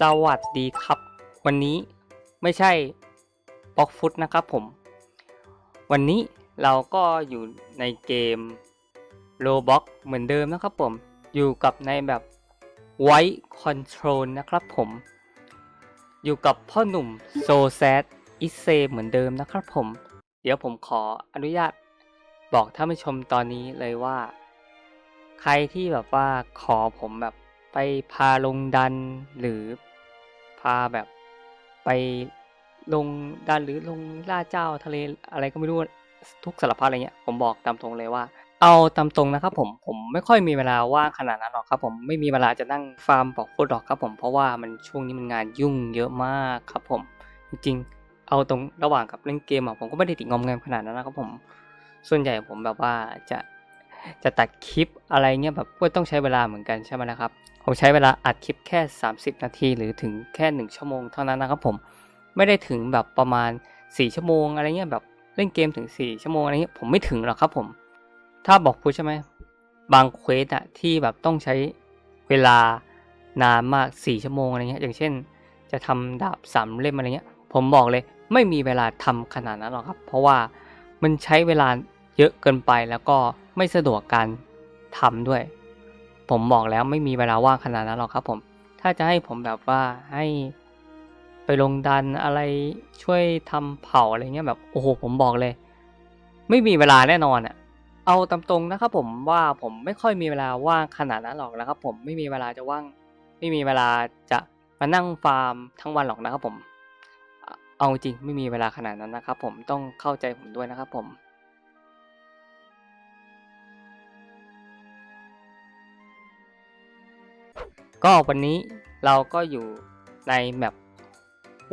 สวัสดีครับ วันนี้ไม่ใช่บล็อกฟุตนะครับผม วันนี้เราก็อยู่ในเกม Roblox เหมือนเดิมนะครับผม อยู่กับในแบบ White Control นะครับผม อยู่กับพ่อหนุ่มโซแซดอิเซเหมือนเดิมนะครับผม เดี๋ยวผมขออนุญาตบอกท่านผู้ชมตอนนี้เลยว่า ใครที่แบบว่าขอผมแบบไปพาลงดันหรือาแบบไปลงดันหรือลงล่าเจ้าทะเลอะไรก็ไม่รู้ทุกสารพัดอะไรเงี้ยผมบอกตามตรงเลยว่า เอาตามตรงนะครับผมผมไม่ค่อยมีเวลาว่างขนาดนั้นหรอกครับ ผมไม่มีเวลาจะนั่งฟาร์มบอกพูดหรอกครับผมเพราะว่ามันช่วงนี้มันงานยุ่งเยอะมากครับผมจริงๆ เอาตรงระหว่างกับเล่นเกมอะผมก็ไม่ได้ติดงอมแงมขนาดนั้นนะครับผมส่วนใหญ่ผมแบบว่าจะ จะตัดคลิปอะไรเงี้ยแบบก็ต้องใช้เวลาเหมือนกันใช่ไหมนะครับ ผมใช้เวลาอัดคลิปแค่ 30 นาที หรือถึงแค่ 1 ชั่วโมงเท่านั้นนะครับผมไม่ได้ถึงแบบประมาณ 4 ชั่วโมงอะไรเงี้ยแบบเล่นเกมถึง 4 ชั่วโมงอะไรเงี้ยผมไม่ถึงหรอกครับผม ถ้าบอกพูดใช่ไหมบางเควสอะที่แบบต้องใช้เวลานานมาก 4 ชั่วโมงอะไรเงี้ยอย่างเช่น จะทำดาบสามเล่มอะไรเงี้ยผมบอกเลยไม่มีเวลาทำขนาดนั้นหรอกครับ เพราะว่ามันใช้เวลาเยอะเกินไปแล้วก็ ไม่สะดวกการทำด้วย ผมบอกแล้วไม่มีเวลาว่างขนาดนั้นหรอกครับ ผม ถ้าจะให้ผมแบบว่าให้ไปลงดันอะไรช่วยทำเผาอะไรเงี้ยแบบโอ้โหผมบอกเลย ไม่มีเวลาแน่นอนอะเอาตามตรงนะครับผมว่าผมไม่ค่อยมีเวลาว่างขนาดนั้นหรอกนะครับ ผมไม่มีเวลาจะว่าง ไม่มีเวลาจะมานั่งฟาร์มทั้งวันหรอกนะครับผม เอาจริงไม่มีเวลาขนาดนั้นนะครับ ผมต้องเข้าใจผมด้วยนะครับผม ก็วันนี้เราก็อยู่ในแมป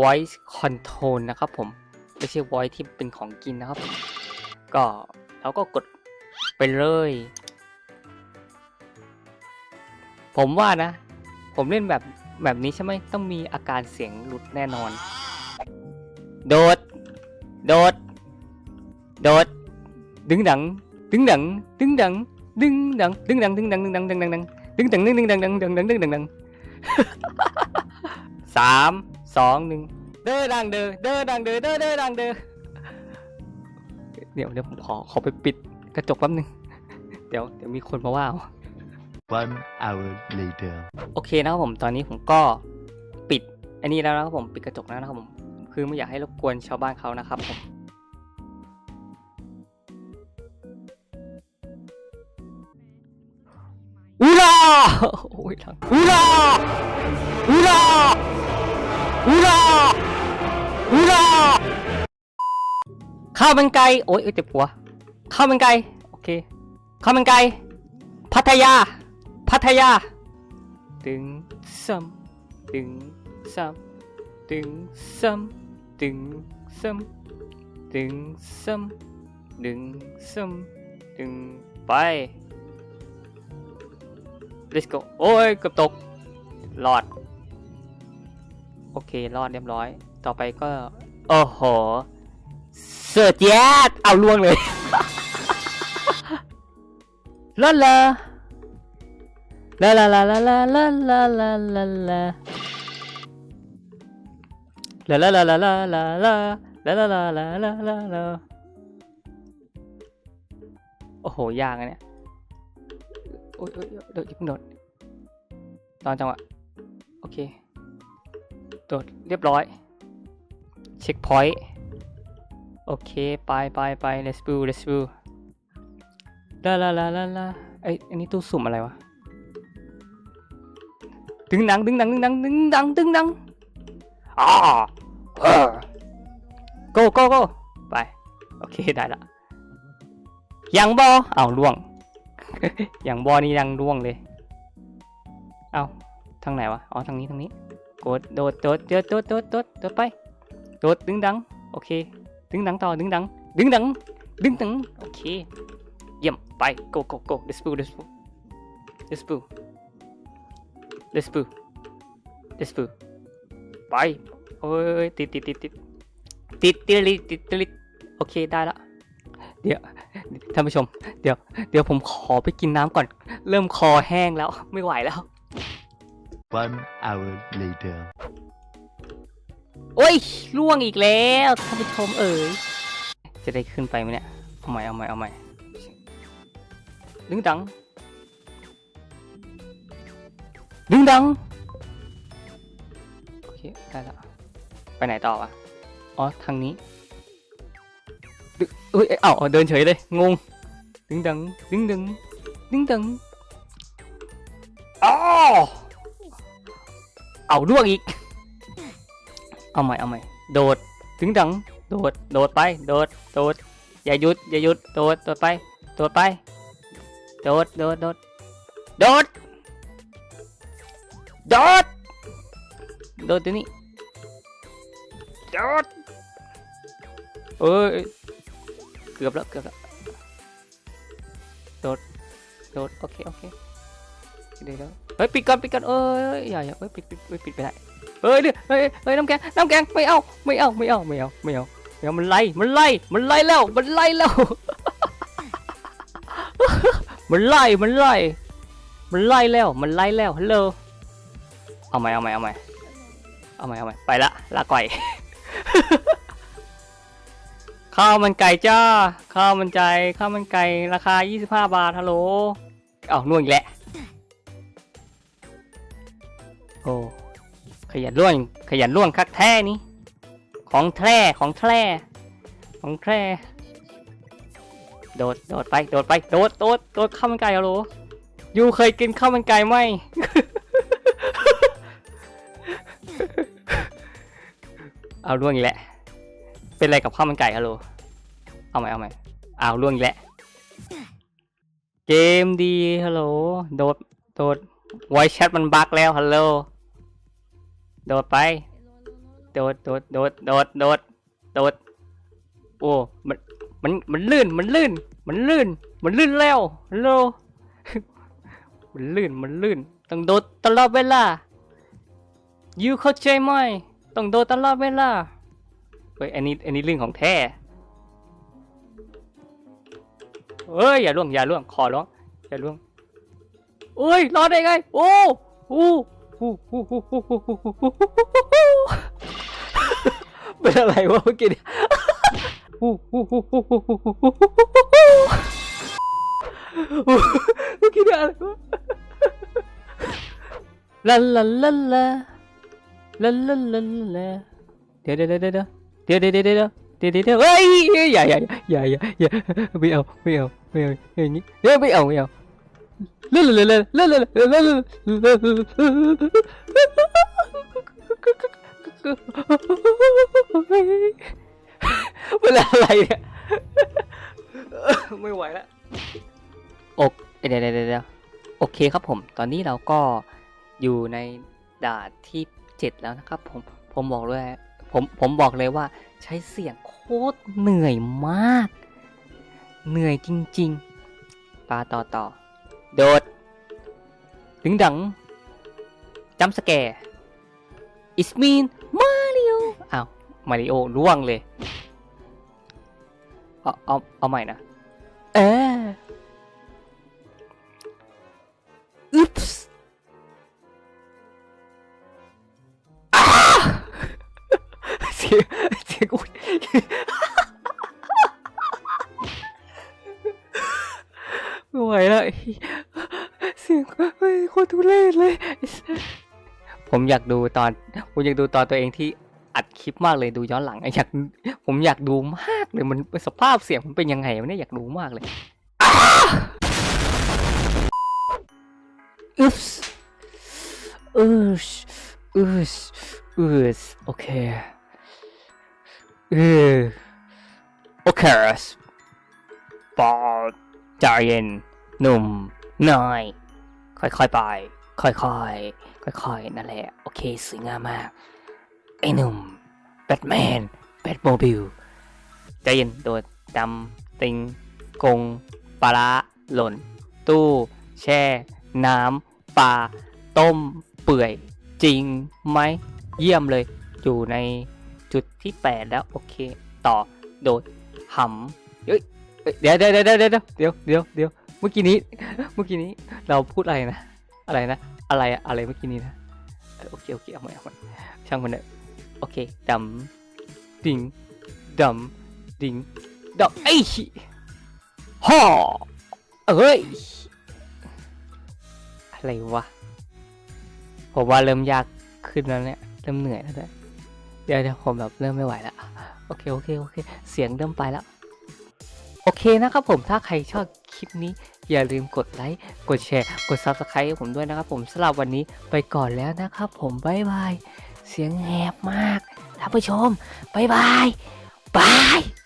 voice control นะครับผม ไม่ใช่ voice ที่เป็นของกินนะครับ ก็เราก็กดไปเลย ผมว่านะ ผมเล่นแบบแบบนี้ใช่ไหมต้องมีอาการเสียงหลุดแน่นอน โดด โดด โดด ดึงดัง ดึงดัง ดึงดัง ดึงดัง ดึงดัง ดึงดัง ดึงดัง ดึงดัง ดึงดังดึงดังดึงดังดึงดังดึงดังดึงดังดึงสามสองหนึ่งเด้อดังเด้อเด้อดังเด้อเด้อเด้อดังเด้อเดี๋ยวเดี๋ยวผมขอขอไปปิดกระจกแป๊บนึงเดี๋ยวเดี๋ยวมีคนมาว่าเอา One hour later. โอเคนะครับผมตอนนี้ผมก็ปิดอันนี้แล้วนะครับผมปิดกระจกแล้วนะครับผมคือไม่อยากให้รบกวนชาวบ้านเขานะครับผม โอ้ยทางอุลาอุลาอุลาอุลาข้าวมันไก่โอ้ยเอ้ยเจ็บหัวข้าวมันไก่โอเคข้าวมันไก่พัทยา พัทยาตึงซ้ำตึงซ้ำตึงซ้ำตึงซ้ำตึงซ้ำตึงซ้ำตึงไป let's go โอ้ยเกือบตกรอด โอเครอดเรียบร้อย ต่อไปก็ โอ้โหเสือแจ๊ดเอาล่วงเลยรอดเลย La la la la la la la la la la La la la la la la la La la la la la la la โอ้โหยากอะเนี่ย อ้ยโอ้ยโดดอย่าเพิ่งโดดตอนจังหวะ โอเค โดดเรียบร้อย เช็คพอยต์ โอเค ไปไปไป let's go let's go ลาลาลาลาลาไออันนี้ตู้สุ่มอะไรวะ ดึงดังดึงดังดึงดังดึงดังดึงดังอ่าเออ go go go ไป โอเค ได้ละ ยังบอเอาล่วง อย่างบอนี่ยังล่วงเลย เอาทางไหนวะ อ๋อ ทางนี้ ทางนี้ กด โดด โดด โดด โดด โดด โดด โดดไป โดด ดึงดัง โอเค ดึงดังต่อ ดึงดัง ดึงดัง ดึงดัง โอเค เยี่ยม ไป go go go let's go let's go let's go let's go let's go ไปโอ้ยติดติดติดติดติดติดติดติดติดโอเค ได้ละ เดี๋ยว ท่านผู้ชม เดี๋ยว เดี๋ยวผมขอไปกินน้ำก่อน เริ่มคอแห้งแล้ว ไม่ไหวแล้ว One hour later. โอ้ยล่วงอีกแล้วท่านผู้ชมเอ๋ย จะได้ขึ้นไปไหมเนี่ย เอาใหม่ เอาใหม่ เอาใหม่ ดึงดัง ดึงดัง โอเค ได้แล้วไปไหนต่อวะ อ๋อ ทางนี้ดึ เอ้ยเอ้าเดินเฉยเลย งง ดึงดัง ดึงดัง ดึงดังอ๋อเอาล่วงอีก เอาใหม่ เอาใหม่ โดด ถึงดัง โดด โดดไป โดด โดด อย่าหยุด อย่าหยุด โดด โดดไป โดดไป โดด โดด โดด โดด โดด โดดตัวนี้ โดด เอ้ย เกือบแล้วเกือบแล้วโดดโดดโอเคโอเคเดี๋ยวเดี๋ยวเฮ้ยปิดก่อนปิดก่อนเอ้ยอย่าอย่าเฮ้ยปิดปิดปิดปิดไปได้เฮ้ยเดี๋ยวเฮ้ยเฮ้ยน้ำแกงน้ำแกงไม่เอาไม่เอาไม่เอาไม่เอาไม่เอาไม่เอามันไล่มันไล่มันไล่แล้วมันไล่แล้วมันไล่มันไล่มันไล่แล้วมันไล่แล้วฮัลโหลเอาใหมเอาใหมเอาใหมเอาใหมเอาใหมไปละลาก่อย ข้าวมันไก่จ้า ข้าวมันไก่ข้าวมันไก่ราคา 25 บาทฮัลโหลเอาน่วงอีกแล้วโอ้ขยันล่วนขยันล่วนคักแท้นี่ของแท้ของแท้ของแท้โดดโดดไปโดดไปโดดโดดโดดข้าวมันไก่ฮัลโหลยูเคยกินข้าวมันไก่ไหมเอาล่วงอีกแล้ว เป็นอะไรกับข้าวมันไก่ฮัลโหล เอาใหม่เอาใหม่เอาล่วงอีกแล้วเกมดีฮัลโหล โดด โดดไวแชทมันบั๊กแล้วฮัลโหล โดดไป โดด โดด โดด โดด โดด โดด โอ้ มัน มัน มันลื่น มันลื่น มันลื่น มันลื่นแล้วฮัลโหล มันลื่น มันลื่น ต้องโดดตลอดเวลายูเข้าใจไหมต้องโดดตลอดเวลา เฮ้ยอันนี้อันนี้เรื่องของแท้เฮ้ยอย่าล่วงอย่าล่วงขอร้องอย่าล่วงเฮ้ยรอดได้ไงโอ้โหโป็นอะไรวะโมื่อกี้เนี่ยเมื่อกี้เนี่ยอะไรวะลาลาลาลาลาลาลาเดี๋ยวเดี๋ยวเดี๋ยว เดี๋ยวเดี๋ยวเดี๋ยวเดี๋ยวเดี๋ยวเดี๋ยวเอ้ยอย่าอย่าอย่าอย่าอย่าไม่เอาไม่เอาไม่เอาอย่างนี้เดี๋ยวไม่เอาไม่เอาเล่นเล่นเล่นเล่นเล่นเล่นเล่นเวลาอะไรเนี่ยไม่ไหวแล้วอกเดี๋ยวเดี๋ยวเดี๋ยวโอเคครับผม ตอนนี้เราก็อยู่ในด่านที่เจ็ดแล้วนะครับผมผมบอกเลย ผมผมบอกเลยว่า ใช้เสียงโคตรเหนื่อยมาก เหนื่อยจริง ๆ ปลาต่อต่อ โดด ถึงดังจำสแกร์อิสมีนมาริโออ้าวมาริโอล่วงเลย เอาเอาเอาใหม่นะ เออ สียงเฮ้ยโคตรทุเรศเลย ผมอยากดูตอน ผมอยากดูตอนตัวเองที่อัดคลิปมากเลยดูย้อนหลังอยาก ผมอยากดูมากเลยมันสภาพเสียงมันเป็นยังไงวะเนี่ยอยากดูมากเลยอ้าอุ๊ปส์อืชอืชอืชโอเคเออโอเคปอใจเย็นหนุ่มน้อย ค่อยๆไป ค่อยๆค่อยๆนั่นแหละ โอเคสวยงามมาก ไอ้หนุ่มแบทแมนแบทโมบิลใจเย็นโดดดำติงกงปลาหล่น ตู้ แช่ น้ำปลาต้ม เปื่อย จริงไหม เยี่ยมเลย อยู่ในจุดที่ 8 แล้ว โอเค ต่อ โดดหำเฮ้ยเดี๋ยวเดี๋ยวเดี๋ยวเดี๋ยวเดี๋ยวเดี๋ยว มื่อกี้นี้ เมื่อกี้นี้เราพูดอะไรนะ อะไรนะ อะไรอะอะไรเมื่อกี้นี้นะ โอเคโอเคเอาใหม่เอาใหม่ช่างมันเถอะโอเคดำดิงดำดิงดำไอ้ชิฮ่อเอ้ย อะไรวะ ผมว่าเริ่มยากขึ้นแล้วเนี่ย เริ่มเหนื่อยแล้วเนี่ยเดี๋ยวเดี๋ยวผมแบบเริ่มไม่ไหวแล้วโอเคโอเคโอเค เสียงเริ่มไปแล้ว โอเคนะครับผมถ้าใครชอบ คลิปนี้อย่าลืมกดไลค์ กดแชร์ กด Subscribe ให้ผมด้วยนะครับผมสำหรับวันนี้ไปก่อนแล้วนะครับผมบ๊ายบาย เสียงแหบมากท่านผู้ชมบ๊ายบายบาย